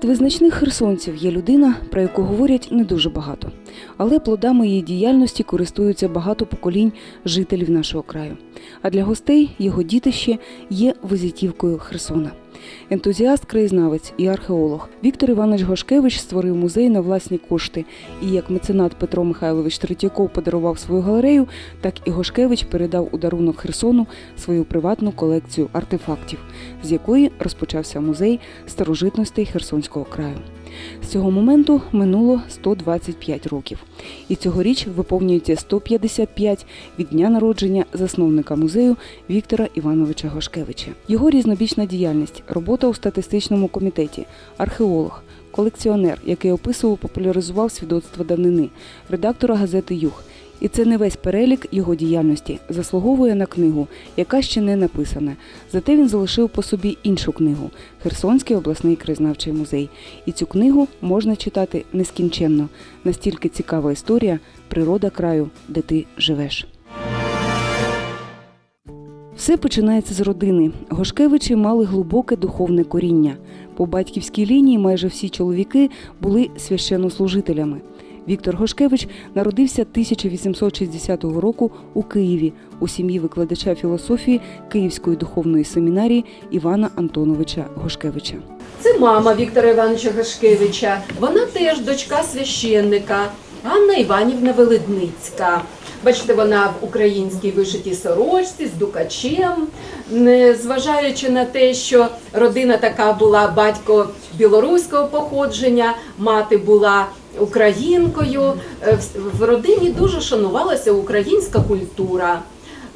Серед визначних херсонців є людина, про яку говорять не дуже багато, але плодами її діяльності користуються багато поколінь жителів нашого краю. А для гостей його дітище є визитівкою Херсона. Ентузіаст, краєзнавець і археолог Віктор Іванович Гошкевич створив музей на власні кошти. І як меценат Петро Михайлович Третьяков подарував свою галерею, так і Гошкевич передав у дарунок Херсону свою приватну колекцію артефактів, з якої розпочався музей старожитностей Херсонського краю. З цього моменту минуло 125 років, і цьогоріч виповнюється 155 від дня народження засновника музею Віктора Івановича Гошкевича. Його різнобічна діяльність, робота у статистичному комітеті, археолог, колекціонер, який описував, популяризував свідоцтва давнини, редактора газети Юг. І це не весь перелік його діяльності заслуговує на книгу, яка ще не написана. Зате він залишив по собі іншу книгу Херсонський обласний краєзнавчий музей. І цю книгу можна читати нескінченно. Настільки цікава історія природа краю, де ти живеш. Все починається з родини. Гошкевичі мали глибоке духовне коріння. По батьківській лінії майже всі чоловіки були священнослужителями. Віктор Гошкевич народився 1860 року у Києві у сім'ї викладача філософії Київської духовної семінарії Івана Антоновича Гошкевича. Це мама Віктора Івановича Гашкевича. Вона теж дочка священника Ганна Іванівна Веледницька. Бачите, вона в українській вишитій сорочці з дукачем. Зважаючи на те, що родина така була батько білоруського походження, мати була українкою. е, в- родині дуже шанувалася українська культура.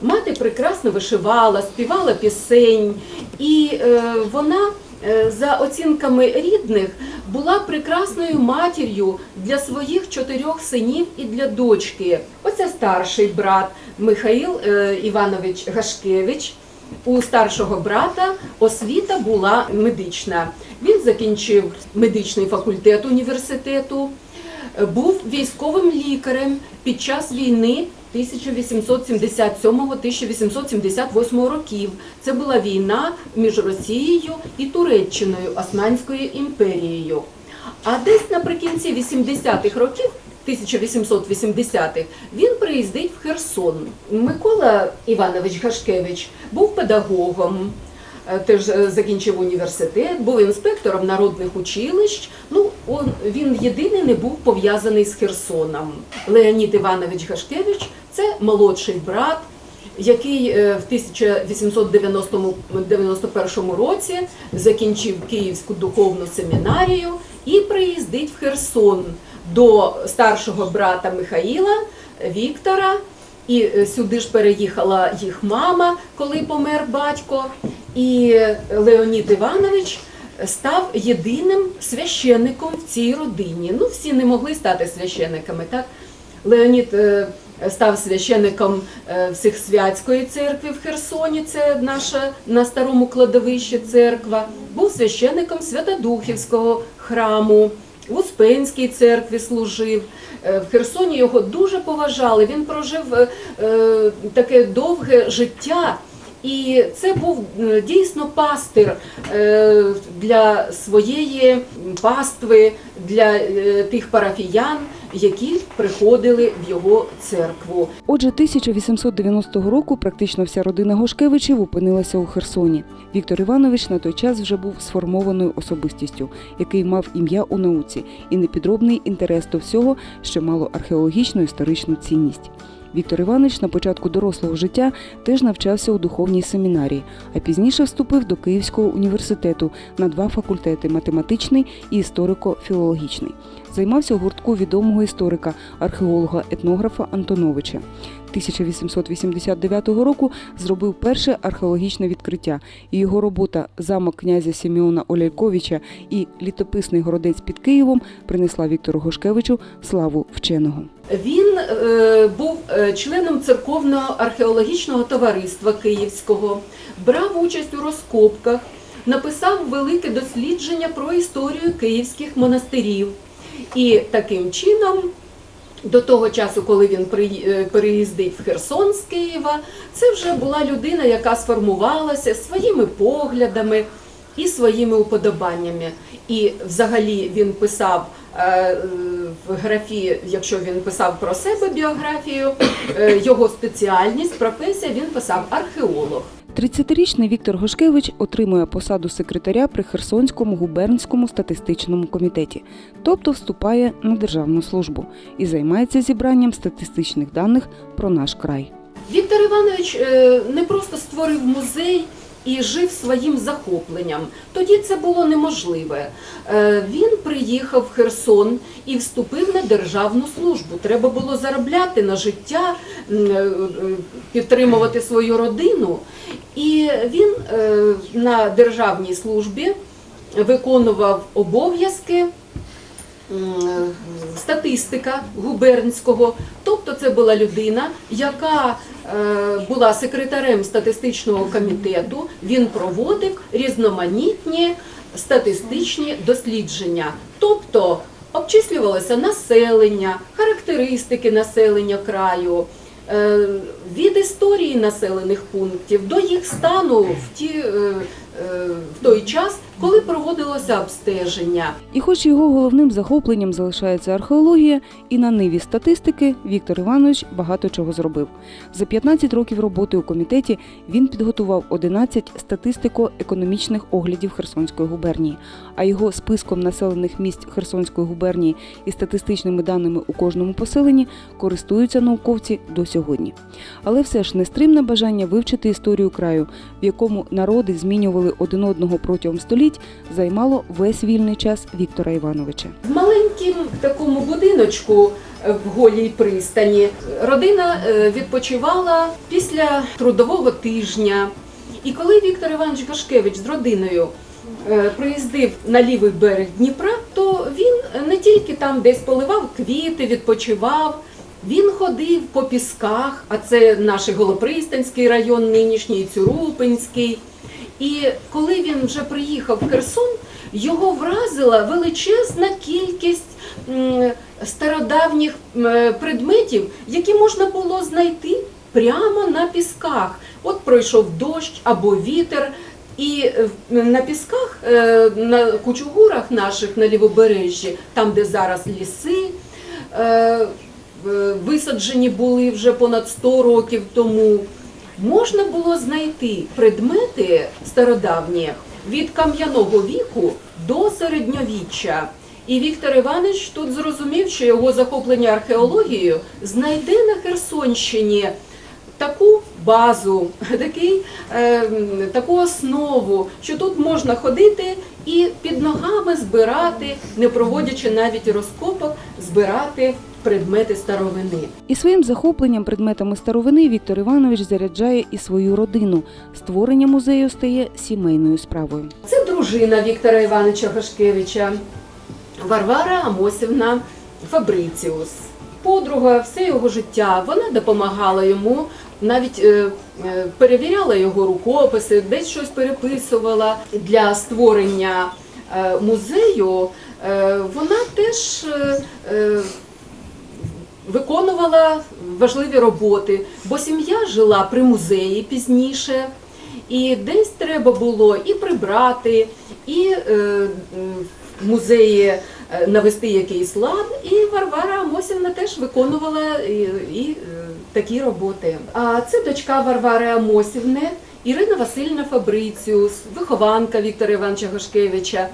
Мати прекрасно вишивала, співала пісень, і е, вона, е, за оцінками рідних, була прекрасною матір'ю для своїх чотирьох синів і для дочки. Оце старший брат Михаїл Іванович Гашкевич. У старшого брата освіта була медична. Він закінчив медичний факультет університету, був військовим лікарем під час війни 1877-1878 років. Це була війна між Росією і Туреччиною, Османською імперією. А десь наприкінці 80-х років, 1880-х, він приїздить в Херсон. Микола Іванович Гашкевич був педагогом. Е, Теж е, закінчив університет, був інспектором народних училищ. Ну, он, він єдиний не був пов'язаний з Херсоном. Леонід Іванович Гашкевич це молодший брат, який е, в 1891 році закінчив Київську духовну семінарію і приїздить в Херсон до старшого брата Михаїла Віктора. І сюди ж переїхала їх мама, коли помер батько. І Леонід Іванович став єдиним священником в цій родині. Ну, всі не могли стати священниками, так? Леонід е, став священником е, Всехсвятської церкви в Херсоні, це наша на старому кладовищі церква. Був священником Святодухівського храму. В Успенській церкві служив. Е, В Херсоні його дуже поважали. Він прожив таке довге життя. І це був е, дійсно пастир е, для своєї пастви, для е, тих парафіян, які приходили в його церкву. Отже, 1890 року практично вся родина Гошкевичів опинилася у Херсоні. Віктор Іванович на той час вже був сформованою особистістю, який мав ім'я у науці і непідробний інтерес до всього, що мало археологічну історичну цінність. Віктор Іванович на початку дорослого життя теж навчався у духовній семінарії, а пізніше вступив до Київського університету на два факультети математичний і історико-філологічний. Займався у гуртку відомого історика, археолога, етнографа Антоновича. 1889 року зробив перше археологічне відкриття, і його робота Замок князя Сімеона Оляйковича і літописний городець під Києвом принесла Віктору Гошкевичу славу вченого. Він е, був е, членом церковного археологічного товариства Київського, брав участь у розкопках, написав велике дослідження про історію київських монастирів. І таким чином, до того часу, коли він е, в Херсон з Києва, це вже була людина, яка сформувалася своїми поглядами, і своїми уподобаннями. І взагалі він писав е, в графі, якщо він писав про себе біографію, е, його спеціальність, професія, він писав археолог. 30-річний Віктор Гошкевич отримує посаду секретаря при Херсонському губернському статистичному комітеті, тобто вступає на державну службу і займається зібранням статистичних даних про наш край. Віктор Іванович е, не просто створив музей і жив своїм захопленням. Тоді це було неможливе. Е, Він приїхав в Херсон і вступив на державну службу. Треба було заробляти на життя, е, е, підтримувати свою родину. І він на державній службі виконував обов'язки статистика губернського. Тобто це була людина, яка е, була секретарем статистичного комітету. Він проводив різноманітні статистичні дослідження. Тобто обчислювалося населення, характеристики населення краю. е, Від історії населених пунктів до їх стану в, ті, е, в той час, коли проводилося обстеження. І хоч його головним захопленням залишається археологія, і на ниві статистики Віктор Іванович багато чого зробив. За 15 років роботи у комітеті він підготував 11 статистико-економічних оглядів Херсонської губернії, а його списком населених місць Херсонської губернії і статистичними даними у кожному поселенні користуються науковці до сьогодні. Але все ж нестримне бажання вивчити історію краю, в якому народи змінювали один одного протягом століть, займало весь вільний час Віктора Івановича. В маленькому такому будиночку е, в голій пристані родина е, відпочивала після трудового тижня. І коли Віктор Іванович Гашкевич з родиною е, приїздив на лівий берег Дніпра, то він не тільки там десь поливав квіти, відпочивав. Він ходив по пісках, а це наш Голопристанський район, нинішній Цюрупинський. І коли він вже приїхав в Херсон, його вразила величезна кількість стародавніх предметів, які можна було знайти прямо на пісках. От пройшов дощ або вітер. І е, на пісках, е, на кучугурах наших на лівобережжі, там де зараз ліси, е, висаджені були вже понад 100 років тому. Можна було знайти предмети стародавні від кам'яного віку до середньовіччя. І Віктор Іванович тут зрозумів, що його захоплення археологією знайде на Херсонщині таку базу, такий, е, таку основу, що тут можна ходити і під ногами збирати, не проводячи навіть розкопок, збирати предмети старовини. І своїм захопленням предметами старовини Віктор Іванович заряджає і свою родину. Створення музею стає сімейною справою. Це дружина Віктора Івановича Гашкевича, Варвара Амосівна Фабриціус. Подруга все його життя. Вона допомагала йому, навіть е, е, перевіряла його рукописи, десь щось переписувала для створення е, музею. Вона теж виконувала важливі роботи, бо сім'я жила при музеї пізніше, і десь треба було і прибрати, і е, в музеї е, навести якийсь лад. І Варвара Амосівна теж виконувала і, і е, такі роботи. А це дочка Варвари Амосівни. Ірина Васильівна Фабриціус, вихованка Віктора Івановича Гошкевича,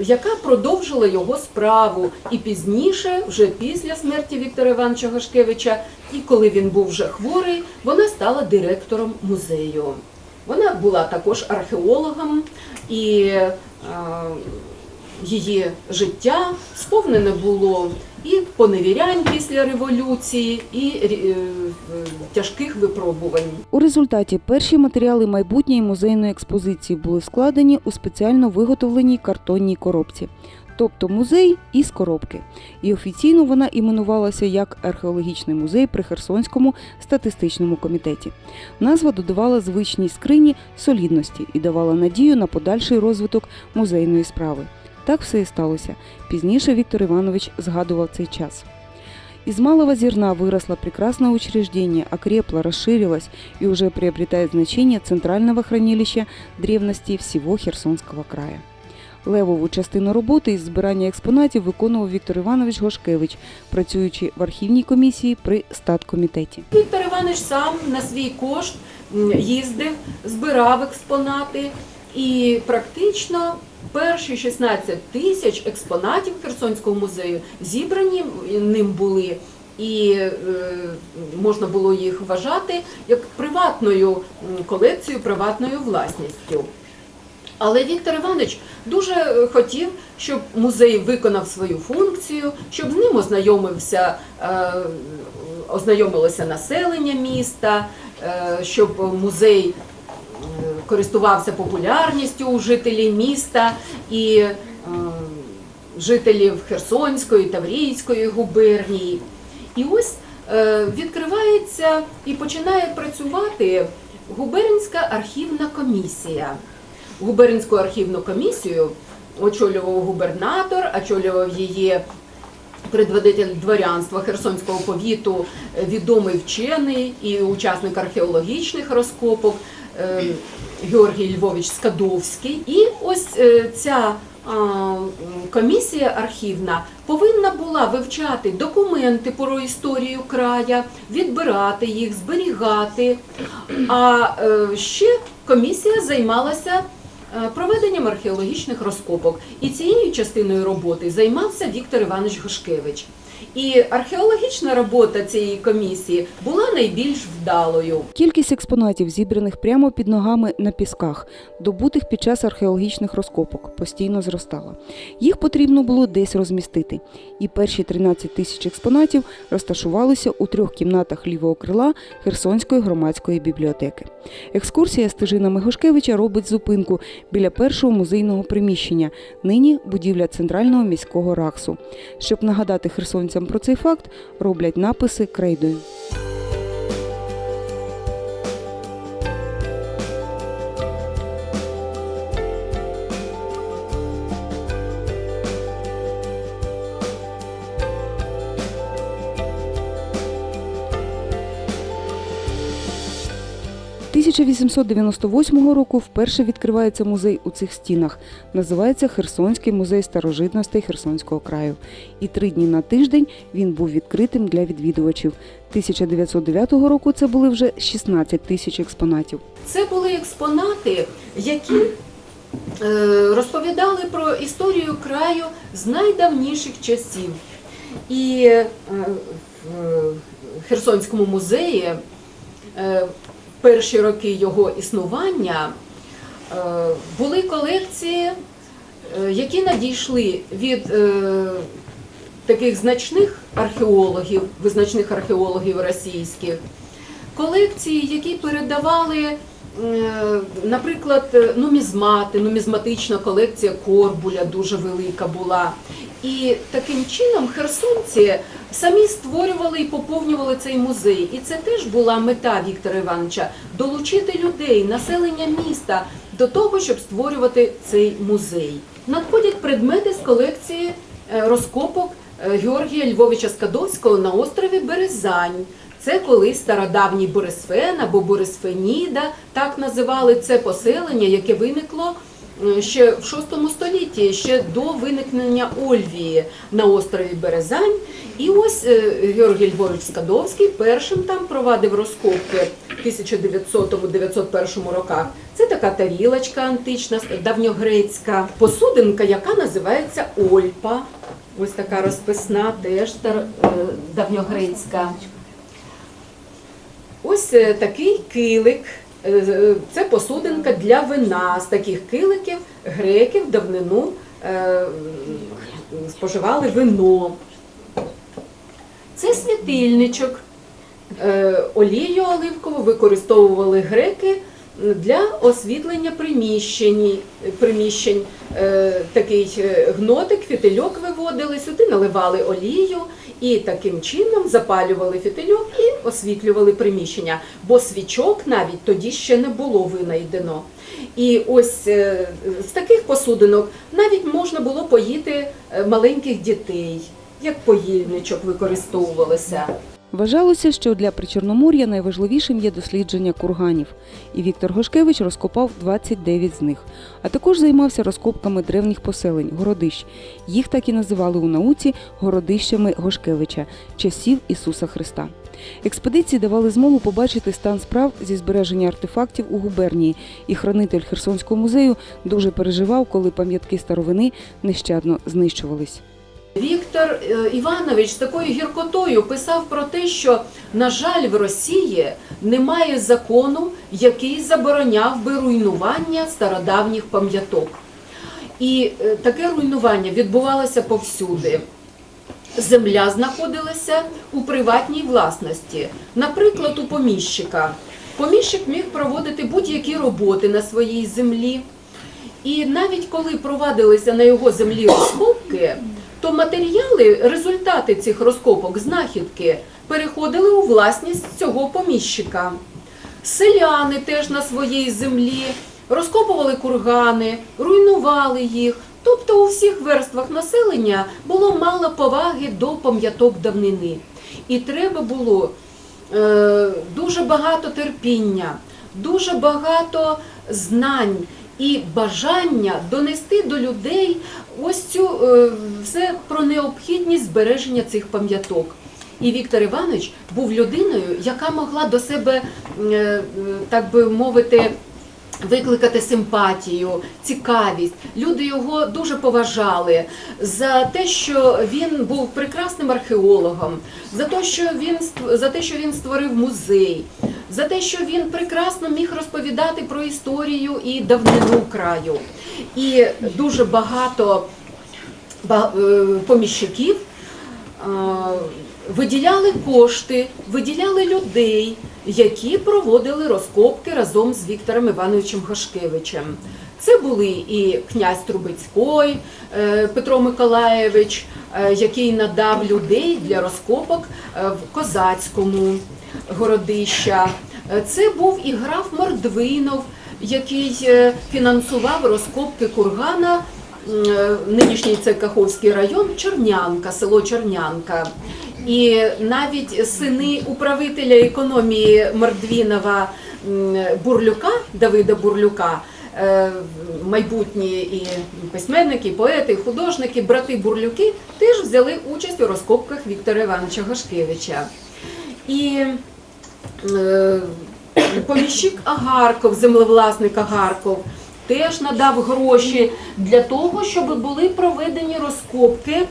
яка продовжила його справу і пізніше, вже після смерті Віктора Івановича Гашкевича, і коли він був вже хворий, вона стала директором музею. Вона була також археологом і е, її життя сповнене було і поневірянь після революції, і е, тяжких випробувань. У результаті перші матеріали майбутньої музейної експозиції були складені у спеціально виготовленій картонній коробці, тобто музей із коробки. І офіційно вона іменувалася як археологічний музей при Херсонському статистичному комітеті. Назва додавала звичній скрині солідності і давала надію на подальший розвиток музейної справи. Так все і сталося. Пізніше Віктор Іванович згадував цей час. Из малого зерна выросло прекрасное учреждение, окрепло, расширилось и уже приобретает значение центрального хранилища древности всего Херсонского края. Левову частину роботи із збирання експонатів виконував Віктор Іванович Гошкевич, працюючи в архівній комісії при статкомітеті. Віктор Іванович сам на свій кошт їздив, збирав експонати і практично перші 16 тисяч експонатів Херсонського музею зібрані ним були. І е, можна було їх вважати як приватною колекцією, приватною власністю. Але Віктор Іванович дуже е, хотів, щоб музей виконав свою функцію, щоб з ним ознайомився, е, ознайомилося населення міста, щоб музей користувався популярністю у жителів міста і е, жителів Херсонської, Таврійської губернії. І ось е, відкривається і починає працювати губернська архівна комісія. Губернську архівну комісію очолював губернатор, очолював її предводитель дворянства Херсонського повіту, е, відомий вчений і учасник археологічних розкопок Георгій Львович Скадовський. І ось е, ця комісія архівна повинна була вивчати документи про історію края, відбирати їх, зберігати. А е, ще комісія займалася е, проведенням археологічних розкопок. І цією частиною роботи займався Віктор Іванович Гошкевич. І археологічна робота цієї комісії була найбільш вдалою. Кількість експонатів, зібраних прямо під ногами на пісках, добутих під час археологічних розкопок, постійно зростала. Їх потрібно було десь розмістити, і перші 13 тисяч експонатів розташувалися у трьох кімнатах лівого крила Херсонської громадської бібліотеки. Екскурсія стежинами Гошкевича робить зупинку біля першого музейного приміщення, нині будівля центрального міського раксу. Щоб нагадати херсонцям про цей факт, роблять написи крейдою. – 1898 року вперше відкривається музей у цих стінах. Називається Херсонський музей старожитностей Херсонського краю. І три дні на тиждень він був відкритим для відвідувачів. 1909 року це були вже 16 тисяч експонатів. Це були експонати, які е, розповідали про історію краю з найдавніших часів. І е, в Херсонському музеї е, перші роки його існування е, були колекції, е, які надійшли від е, таких значних археологів, визначних археологів російських, колекції, які передавали, наприклад, нумізмати, нумізматична колекція Корбуля дуже велика була. І таким чином херсонці самі створювали і поповнювали цей музей. І це теж була мета Віктора Івановича долучити людей, населення міста до того, щоб створювати цей музей. Надходять предмети з колекції е, розкопок е, Георгія Львовича Скадовського на острові Березань. Це колись стародавній Борисфен або Борисфеніда, так називали це поселення, яке виникло е, ще в VI столітті, ще до виникнення Ольвії на острові Березань. І ось е, Георгій Львович Скадовський першим там провадив розкопки в 1900-901 роках. Це така тарілочка антична, давньогрецька, посудинка, яка називається Ольпа. Ось така розписна, теж е, давньогрецька. Ось е, такий килик. Е, е, Це посудинка для вина. З таких киликів греки в давнину споживали вино. Це світильничок. Олію оливкову використовували греки для освітлення приміщень. приміщень. Такий е, гнотик, фітильок виводили, сюди наливали олію і таким чином запалювали фітильок і освітлювали приміщення. Бо свічок навіть тоді ще не було винайдено. І ось е, з таких посудинок навіть можна було поїти е, маленьких дітей. як поїльничок використовувалися. Вважалося, що для Причорномор'я найважливішим є дослідження курганів, і Віктор Гошкевич розкопав 29 з них, а також займався розкопками древніх поселень городищ. Їх так і називали у науці городищами Гошкевича часів Ісуса Христа. Експедиції давали змогу побачити стан справ зі збереження артефактів у губернії, і хранитель Херсонського музею дуже переживав, коли пам'ятки старовини нещадно знищувались. Віктор е, Іванович з такою гіркотою писав про те, що, на жаль, в Росії немає закону, який забороняв би руйнування стародавніх пам'яток. І е, таке руйнування відбувалося повсюди. Земля знаходилася у приватній власності, наприклад, у поміщика. Поміщик міг проводити будь-які роботи на своїй землі. І навіть коли провадилися на його землі розкопки, то матеріали, результати цих розкопок, знахідки, переходили у власність цього поміщика. Селяни теж на своїй землі розкопували кургани, руйнували їх. Тобто у всіх верствах населення було мало поваги до пам'яток давнини. І треба було е, дуже багато терпіння, дуже багато знань і бажання донести до людей ось цю е, все про необхідність збереження цих пам'яток. І Віктор Іванович був людиною, яка могла до себе, е, е, так би мовити, викликати симпатію, цікавість. Люди його дуже поважали за те, що він був прекрасним археологом, за те, що він за те, що він створив музей, за те, що він прекрасно міг розповідати про історію і давнину краю. І дуже багато ба- е, поміщиків виділяли кошти, виділяли людей, які проводили розкопки разом з Віктором Івановичем Гашкевичем. Це були і князь Трубецький е, Петро Миколаєвич, е, який надав людей для розкопок е, в Козацькому городища. Це був і граф Мордвинов, який фінансував розкопки кургана нинішній це Каховський район, Чорнянка, село Чорнянка. І навіть сини управителя економії Мордвінова Бурлюка, Давида Бурлюка, е, майбутні і письменники, і поети, і художники, брати Бурлюки теж взяли участь у розкопках Віктора Івановича Гашкевича. І е, поміщик Агарков, землевласник Агарков, теж надав гроші для того, щоб були проведені розкопки.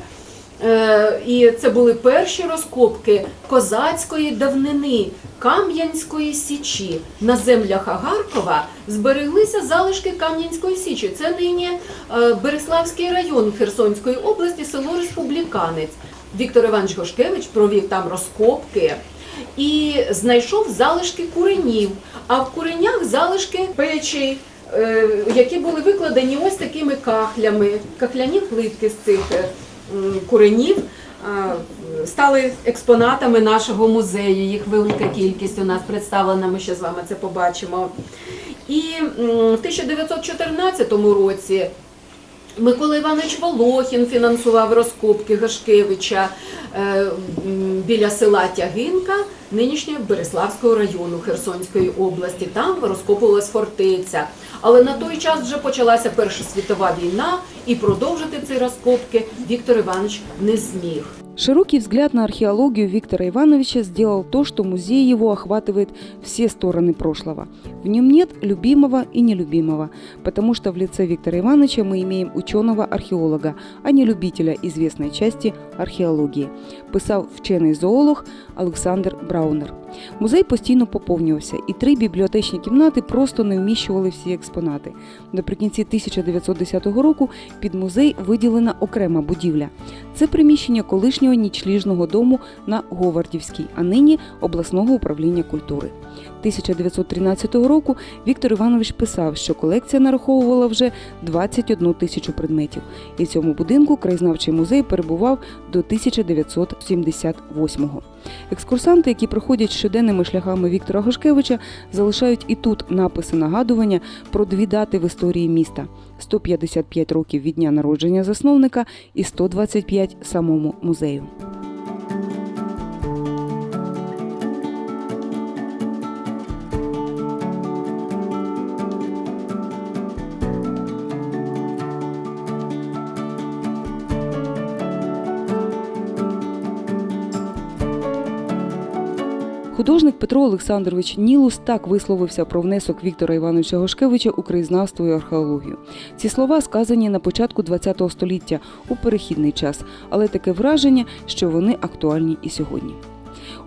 Е, І це були перші розкопки козацької давнини Кам'янської січі. На землях Агаркова збереглися залишки Кам'янської січі. Це нині е, Береславський район Херсонської області, село Республіканець. Віктор Іванович Гошкевич провів там розкопки і знайшов залишки куренів, а в куренях залишки печі, е, які були викладені ось такими кахлями. Кахляні плитки з цих е, куренів стали експонатами нашого музею. Їх велика кількість у нас представлена, ми ще з вами це побачимо. І в 1914 році Микола Іванович Волохін фінансував розкопки Гашкевича е, біля села Тягинка, нинішнього Береславського району Херсонської області. Там розкопувалась фортеця. Але на той час вже почалася Перша світова війна, і продовжити ці розкопки Віктор Іванович не зміг. Широкий взгляд на археологию Виктора Ивановича сделал то, что музей его охватывает все стороны прошлого. В нем нет любимого и нелюбимого, потому что в лице Виктора Ивановича мы имеем ученого-археолога, а не любителя известной части археології, писав вчений зоолог Олександр Браунер. Музей постійно поповнювався, і три бібліотечні кімнати просто не вміщували всі експонати. Наприкінці 1910 року під музей виділена окрема будівля. Це приміщення колишнього нічліжного дому на Говардівській, а нині обласного управління культури. 1913 року Віктор Іванович писав, що колекція нараховувала вже 21 тисячу предметів, і в цьому будинку краєзнавчий музей перебував до 1978-го. Екскурсанти, які проходять щоденними шляхами Віктора Гошкевича, залишають і тут написи нагадування про дві дати в історії міста: 155 років від дня народження засновника і 125 самому музею. Художник Петро Олександрович Нілус так висловився про внесок Віктора Івановича Гошкевича у краєзнавство і археологію. Ці слова сказані на початку ХХ століття у перехідний час, але таке враження, що вони актуальні і сьогодні.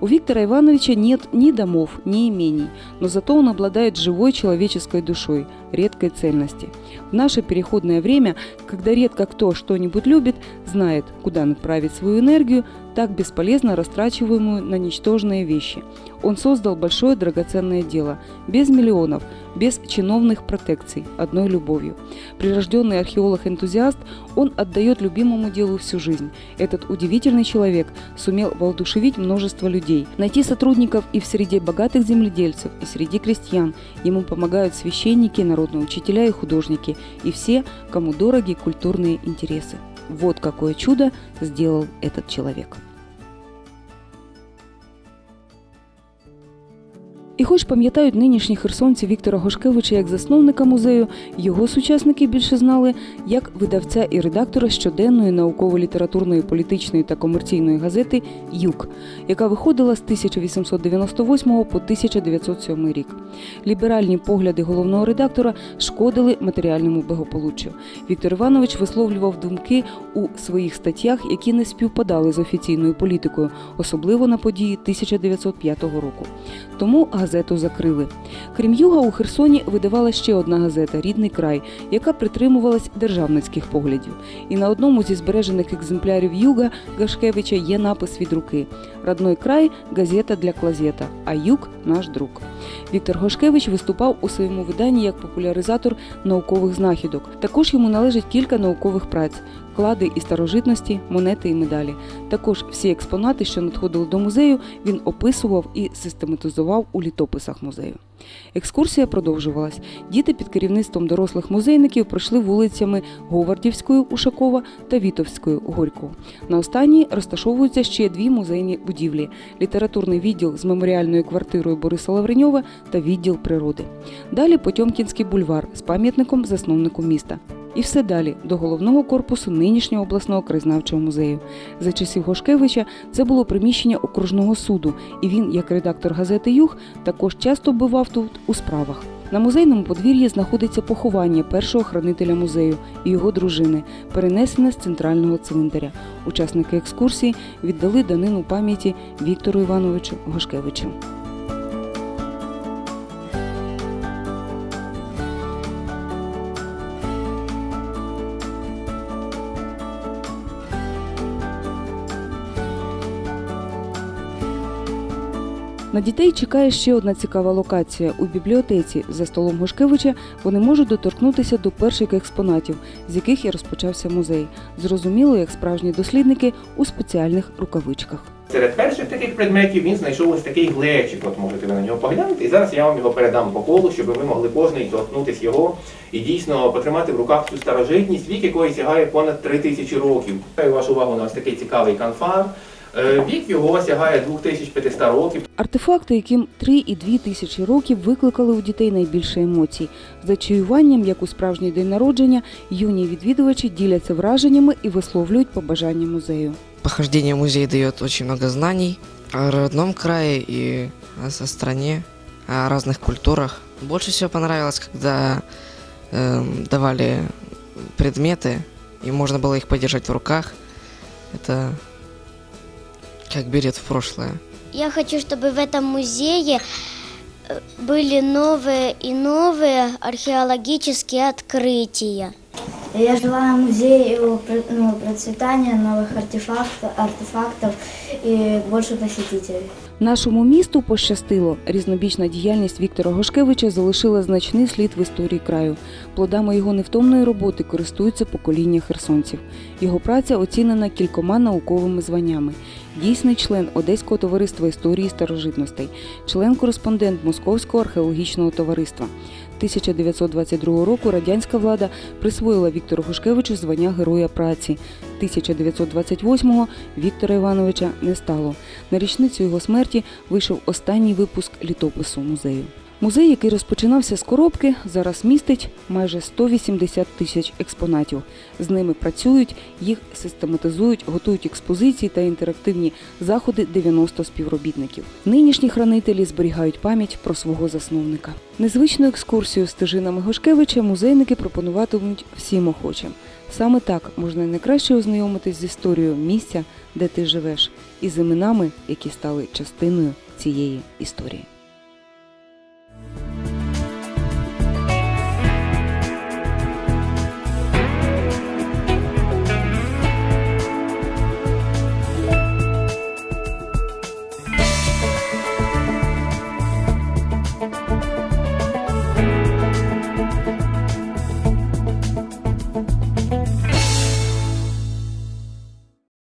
У Виктора Ивановича нет ни домов, ни имений, но зато он обладает живой человеческой душой, редкой цельности. В наше переходное время, когда редко кто что-нибудь любит, знает, куда направить свою энергию, так бесполезно растрачиваемую на ничтожные вещи. Он создал большое драгоценное дело, без миллионов, без чиновных протекций, одной любовью. Прирожденный археолог-энтузиаст, он отдает любимому делу всю жизнь. Этот удивительный человек сумел воодушевить множество людей, найти сотрудников и в среде богатых земледельцев, и среди крестьян. Ему помогают священники, народные учителя и художники, и все, кому дороги культурные интересы. Вот какое чудо сделал этот человек. І хоч пам'ятають нинішні херсонці Віктора Гошкевича як засновника музею, його сучасники більше знали як видавця і редактора щоденної науково-літературної, політичної та комерційної газети Юг, яка виходила з 1898 по 1907 рік. Ліберальні погляди головного редактора шкодили матеріальному благополуччю. Віктор Іванович висловлював думки у своїх статтях, які не співпадали з офіційною політикою, особливо на події 1905 року. Тому газету закрили. Крім юга, у Херсоні видавала ще одна газета Рідний край, яка притримувалась державницьких поглядів. І на одному зі збережених екземплярів юга Гашкевича є напис від руки: Родной край газета для клазета, а юг наш друг. Віктор Гошкевич виступав у своєму виданні як популяризатор наукових знахідок. Також йому належить кілька наукових праць. Клади і старожитності, монети і медалі. Також всі експонати, що надходили до музею, він описував і систематизував у літописах музею. Екскурсія продовжувалась. Діти під керівництвом дорослих музейників пройшли вулицями Говардівською Ушакова та Вітовською Горького. На останній розташовуються ще дві музейні будівлі: літературний відділ з меморіальною квартирою Бориса Лавреньова та відділ природи. Далі Потьомкінський бульвар з пам'ятником засновнику міста. І все далі до головного корпусу нинішнього обласного краєзнавчого музею. За часів Гошкевича це було приміщення окружного суду, і він, як редактор газети Юг, також часто бував тут у справах. На музейному подвір'ї знаходиться поховання першого хранителя музею і його дружини, перенесене з центрального цвинтаря. Учасники екскурсії віддали данину пам'яті Віктору Івановичу Гошкевичу. На дітей чекає ще одна цікава локація. У бібліотеці за столом Гошкевича вони можуть доторкнутися до перших експонатів, з яких і розпочався музей. Зрозуміло, як справжні дослідники у спеціальних рукавичках. Серед перших таких предметів він знайшов ось такий глечик. От можете ви на нього поглянути. І зараз я вам його передам по колу, щоб ви могли кожний торкнутися його і дійсно потримати в руках цю старожитність, вік якої сягає понад 3 тисячі років. Вашу увагу на ось такий цікавий канфар. Е, Вік його сягає 2500 років. Артефакти, яким 3,2 тисячі років викликали у дітей найбільше емоцій. За чаюванням, як у справжній день народження, юні відвідувачі діляться враженнями і висловлюють побажання музею. Похождение в музей дает очень много знаний о родном крае и о стране, о разных культурах. Больше всего понравилось, когда эм, давали предметы, и можно было их подержать в руках. Это как билет в прошлое. Я хочу, чтобы в этом музее э, были новые и новые археологические открытия. Я желаю музею пр- ну, процветания новых артефактов, артефактов и больше посетителей. Нашому місту пощастило. Різнобічна діяльність Віктора Гошкевича залишила значний слід в історії краю. Плодами його невтомної роботи користуються покоління херсонців. Його праця оцінена кількома науковими званнями. Дійсний член Одеського товариства історії старожитностей, член-кореспондент Московського археологічного товариства. 1922 року радянська влада присвоїла Віктору Гушкевичу звання Героя праці. 1928-го Віктора Івановича не стало. На річницю його смерті вийшов останній випуск літопису музею. Музей, який розпочинався з коробки, зараз містить майже 180 тисяч експонатів. З ними працюють, їх систематизують, готують експозиції та інтерактивні заходи 90 співробітників. Нинішні хранителі зберігають пам'ять про свого засновника. Незвичну екскурсію стежинами Гошкевича музейники пропонуватимуть всім охочим. Саме так можна найкраще ознайомитись з історією місця, де ти живеш, і з іменами, які стали частиною цієї історії.